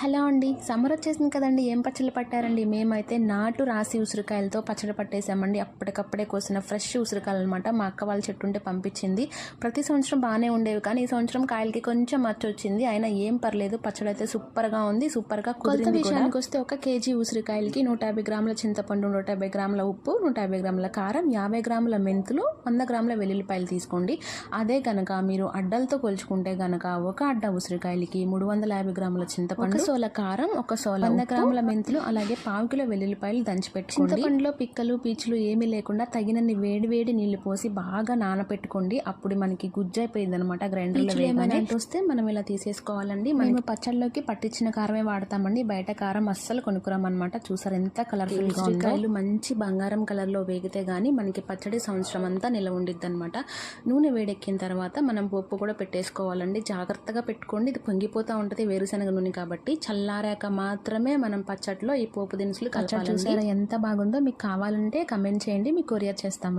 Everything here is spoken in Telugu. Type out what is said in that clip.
హలో అండి. సమ్మర్ వచ్చేసింది కదండి. ఏం పచ్చళ్ళు పట్టారండి? మేమైతే నాటు రాసి ఉసిరికాయలతో పచ్చడి పట్టేసామండి. అప్పటికప్పుడే కోసిన ఫ్రెష్ ఉసిరికాయలు అనమాట మా అక్క వాళ్ళ చెట్టు ఉంటే పంపించింది. ప్రతి సంవత్సరం బాగానే ఉండేవి కానీ ఈ సంవత్సరం కాయలకి కొంచెం మచ్చ వచ్చింది. అయినా ఏం పర్లేదు. పచ్చడి అయితే సూపర్గా ఉంది. సూపర్గా కుదిరింది విషయానికి వస్తే ఒక కేజీ ఉసిరికాయలకి నూట యాభై గ్రాముల చింతపండు నూట యాభై గ్రాముల ఉప్పు నూట యాభై గ్రాముల కారం యాభై గ్రాముల మెంతులు వంద గ్రాముల వెల్లుల్లిపాయలు తీసుకోండి. అదే గనక మీరు అడ్డలతో కొలుచుకుంటే గనక ఒక అడ్డ ఉసిరికాయలకి మూడు వందల యాభై గ్రాముల చింతపండు సోల కారం ఒక సోల వంద గ్రాముల మెంతులు అలాగే పావు కిలో వెల్లుల్లిపాయలు దంచి పెట్టుకోండి చింతపండులో పిక్కలు పీచులు ఏమీ లేకుండా తగినన్ని వేడి వేడి నీళ్ళు పోసి బాగా నానపెట్టుకోండి. అప్పుడు మనకి గుజ్జు అయిపోయింది అనమాట గ్రైండర్లో ఏమైనా వస్తే మనం ఇలా తీసేసుకోవాలండి. మేము పచ్చళ్ళలోకి పట్టించిన కారమే వాడతామండి. బయట కారం అస్సలు కొనుక్కురామన్నమాట. చూసారు ఎంత కలర్ఫుల్గా ఉందో. మంచి బంగారం కలర్లో వేగితే గానీ మనకి పచ్చడి సంవత్సరం అంతా నిలవ ఉండిద్ది అనమాట నూనె వేడెక్కిన తర్వాత మనం పప్పు కూడా పెట్టేసుకోవాలండి. జాగ్రత్తగా పెట్టుకోండి. ఇది పొంగిపోతూ ఉంటుంది వేరుశనగ నూనె కాబట్టి. చల్లారాక మాత్రమే మనం పచ్చట్లో ఈ పోపు దినుసులు కలపాలి ఎంత బాగుందో? మీకు కావాలంటే కమెంట్ చేయండి. మీకు కొరియర్ చేస్తామండి.